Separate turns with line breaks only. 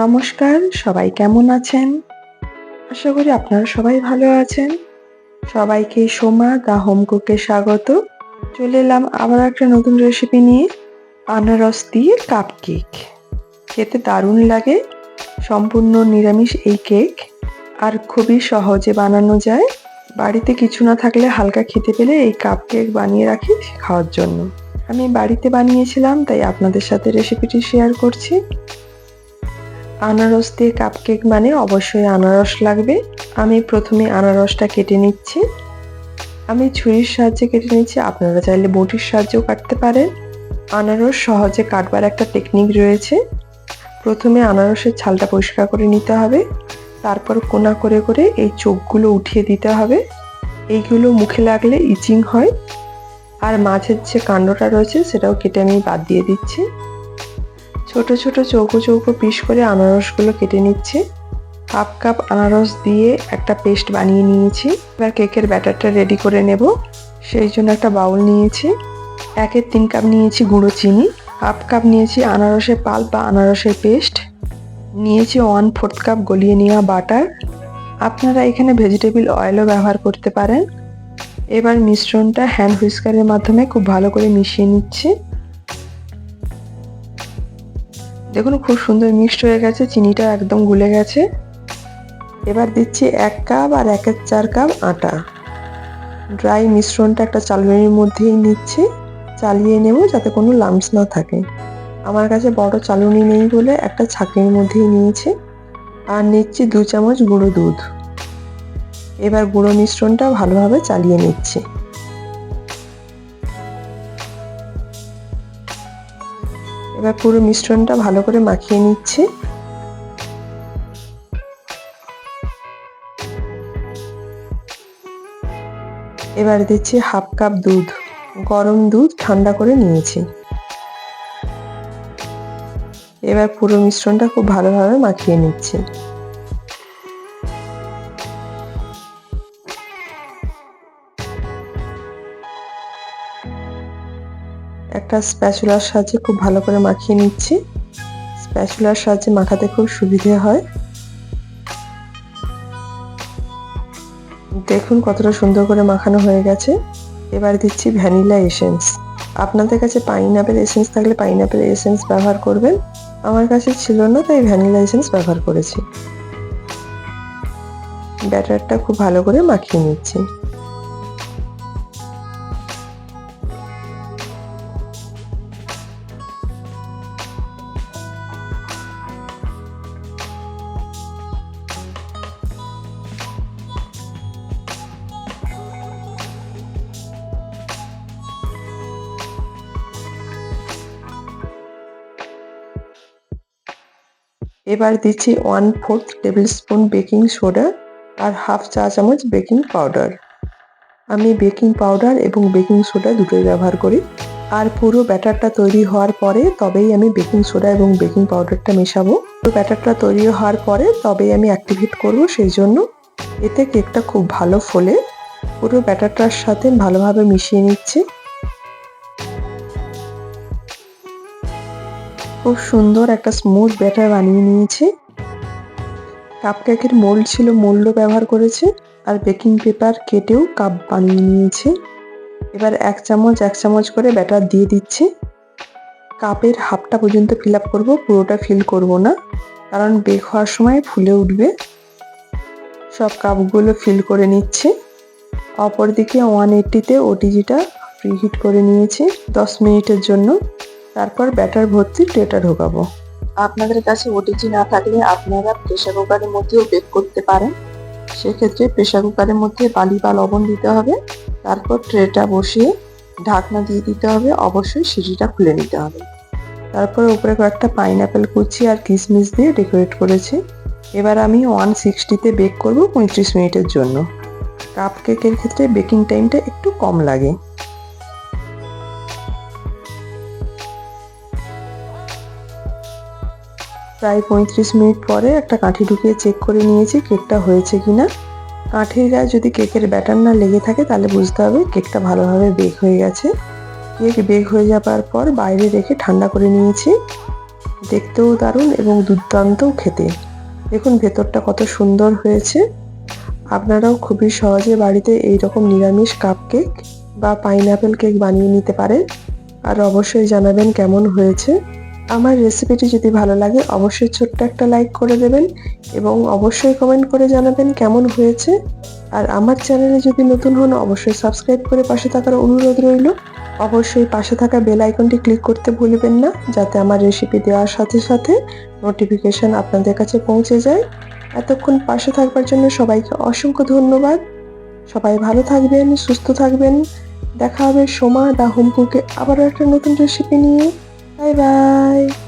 নমস্কার, সবাই কেমন আছেন? আশা করি আপনারা সবাই ভালো আছেন। সবাইকে সোমা দা হোম কুকে স্বাগত। চলে এলাম আবার একটা নতুন রেসিপি নিয়ে, আনারস দিয়ে কাপ কেক খেতে দারুণ লাগে, সম্পূর্ণ নিরামিষ এই কেক আর খুবই সহজে বানানো যায়। বাড়িতে কিছু না থাকলে হালকা খেতে পেলে এই কাপ কেক বানিয়ে রাখি খাওয়ার জন্য। আমি বাড়িতে বানিয়েছিলাম, তাই আপনাদের সাথে রেসিপিটি শেয়ার করছি। আনারস দিয়ে কাপকেক মানে অবশ্যই আনারস লাগবে। আমি প্রথমে আনারসটা কেটে নিচ্ছি। আমি ছুরির সাহায্যে কেটে নিচ্ছি। আপনারা চাইলে বটির সাহায্যেও কাটতে পারেন। আনারস সহজে কাটবার একটা টেকনিক রয়েছে। প্রথমে আনারসের ছালটা পরিষ্কার করে নিতে হবে। তারপর কোনা করে করে এই চোখগুলো উঠিয়ে দিতে হবে। এইগুলো মুখে লাগলে ইচিং হয়। আর মাঝের যে কাণ্ডটা রয়েছে, সেটাও কেটে আমি বাদ দিয়ে দিচ্ছি। ছোট ছোট চৌকো চৌকো পিস করে আনারসগুলো কেটে নিচ্ছি। হাফ কাপ আনারস দিয়ে একটা পেস্ট বানিয়ে নিয়েছি। এবার কেকের ব্যাটারটা রেডি করে নেব। সেই জন্য একটা বাউল নিয়েছি। একের তিন কাপ নিয়েছি গুঁড়ো চিনি। হাফ কাপ নিয়েছি আনারসের পাল বা আনারসের পেস্ট। নিয়েছি ওয়ান ফোর্থ কাপ গলিয়ে নেওয়া বাটার। আপনারা এখানে ভেজিটেবল অয়েলও ব্যবহার করতে পারেন। এবার মিশ্রণটা হ্যান্ড হুইস্কারের মাধ্যমে খুব ভালো করে মিশিয়ে নিচ্ছি। দেখুন, খুব সুন্দর মিক্সড হয়ে গেছে, চিনিটা একদম গুলে গেছে। এবার দিচ্ছি এক কাপ আর একের চার কাপ আটা। ড্রাই মিশ্রণটা একটা চালুনির মধ্যেই নিচ্ছি, চালিয়ে নেব যাতে কোনো লাম্পস না থাকে। আমার কাছে বড় চালুনি নেই বলে একটা ছাঁকনির মধ্যেই নিয়েছি। আর নিচ্ছি দু চামচ গুঁড়ো দুধ। এবার গুঁড়ো মিশ্রণটা ভালোভাবে চালিয়ে নিচ্ছি। এবার পুরো মিশ্রণটা ভালো করে মাখিয়ে নিচ্ছি। এবার দিচ্ছি হাফ কাপ দুধ, গরম দুধ ঠান্ডা করে নিয়েছি। এবার পুরো মিশ্রণটা খুব ভালোভাবে মাখিয়ে নিচ্ছি। একটা স্প্যাচুলার সাহায্যে খুব ভালো করে মাখিয়ে নিচ্ছি। স্প্যাচুলার সাহায্যে মাখাতে খুব সুবিধে হয়। দেখুন কতটা সুন্দর করে মাখানো হয়ে গেছে। এবার দিচ্ছি ভ্যানিলা এসেন্স আপনাদের কাছে পাইনাপেল এসেন্স থাকলে পাইনাপেল এসেন্স ব্যবহার করবেন। আমার কাছে ছিল না, তাই ভ্যানিলা এসেন্স ব্যবহার করেছি। ব্যাটারটা খুব ভালো করে মাখিয়ে নিচ্ছি। এবার দিচ্ছি one fourth tablespoon baking soda আর হাফ চা চামচ বেকিং পাউডার আমি বেকিং পাউডার এবং বেকিং সোডা দুটোই ব্যবহার করি। আর পুরো ব্যাটারটা তৈরি হওয়ার পরে তবেই আমি বেকিং সোডা এবং বেকিং পাউডারটা মেশাবো। পুরো ব্যাটারটা তৈরি হওয়ার পরে তবেই আমি অ্যাক্টিভেট করব সেই জন্য। এতে কেকটা খুব ভালো ফোলে। পুরো ব্যাটারটার সাথে ভালোভাবে মিশিয়ে নিচ্ছি। খুব সুন্দর একটা স্মুথ ব্যাটার বানিয়ে নিয়েছি। কাপকেকের মোল্ড ছিল মোল্ডও ব্যবহার করেছে আর বেকিং পেপার কেটেও কাপ বানিয়ে নিয়েছে। এবার এক চামচ এক চামচ করে ব্যাটার দিয়ে দিচ্ছি। কাপের হাফটা পর্যন্ত ফিল আপ করব, পুরোটা ফিল করব না, কারণ বেক হওয়ার সময় ফুলে উঠবে। সব কাপগুলো ফিল করে নিচ্ছে। অপরদিকে ওয়ান এইট্টিতে ওটিজিটা প্রিহিট করে নিয়েছি দশ মিনিটের জন্য। তারপর ব্যাটার ভর্তি ট্রেটা ঢোকাবো। আপনাদের কাছে ওটিজি না থাকলে আপনারা প্রেশার কুকারের মধ্যেও বেক করতে পারেন। সেক্ষেত্রে প্রেশার কুকারের মধ্যে বালি বা লবণ দিতে হবে। তারপর ট্রেটা বসিয়ে ঢাকনা দিয়ে দিতে হবে। অবশ্যই সিঁড়িটা খুলে নিতে হবে। তারপর উপরে কয়েকটা পাইনঅ্যাপেল কুচি আর কিশমিশ দিয়ে ডেকোরেট করেছি। এবার আমি ওয়ান সিক্সটিতে বেক করব পঁয়ত্রিশ মিনিটের জন্য। কাপ কেকের ক্ষেত্রে বেকিং টাইমটা একটু কম লাগে। প্রায় পঁয়ত্রিশ মিনিট পরে একটা কাঠি ঢুকিয়ে চেক করে নিয়েছি কেকটা হয়েছে কিনা। কাঠির গায়ে যদি কেকের ব্যাটার না লেগে থাকে তাহলে বুঝতে হবে কেকটা ভালোভাবে বেক হয়ে গেছে। কেক বেক হয়ে যাবার পর বাইরে রেখে ঠান্ডা করে নিয়েছি। দেখতেও দারুণ এবং দুর্দান্তও খেতে। দেখুন ভেতরটা কত সুন্দর হয়েছে। আপনারাও খুবই সহজে বাড়িতে এই রকম নিরামিষ কাপ কেক বা পাইনাপেল কেক বানিয়ে নিতে পারেন। আর অবশ্যই জানাবেন কেমন হয়েছে। আমার রেসিপিটি যদি ভালো লাগে, অবশ্যই ছোট্ট একটা লাইক করে দেবেন এবং অবশ্যই কমেন্ট করে জানাবেন কেমন হয়েছে। আর আমার চ্যানেলে যদি নতুন হন, অবশ্যই সাবস্ক্রাইব করে পাশে থাকার অনুরোধ রইল। অবশ্যই পাশে থাকা বেল আইকনটি ক্লিক করতে ভুলবেন না, যাতে আমার রেসিপি দেওয়ার সাথে সাথে নোটিফিকেশন আপনাদের কাছে পৌঁছে যায়। এতক্ষণ পাশে থাকবার জন্য সবাইকে অসংখ্য ধন্যবাদ। সবাই ভালো থাকবেন, সুস্থ থাকবেন। দেখা হবে সোমা দা হোম কুকে আবারও একটা নতুন রেসিপি নিয়ে। 拜拜。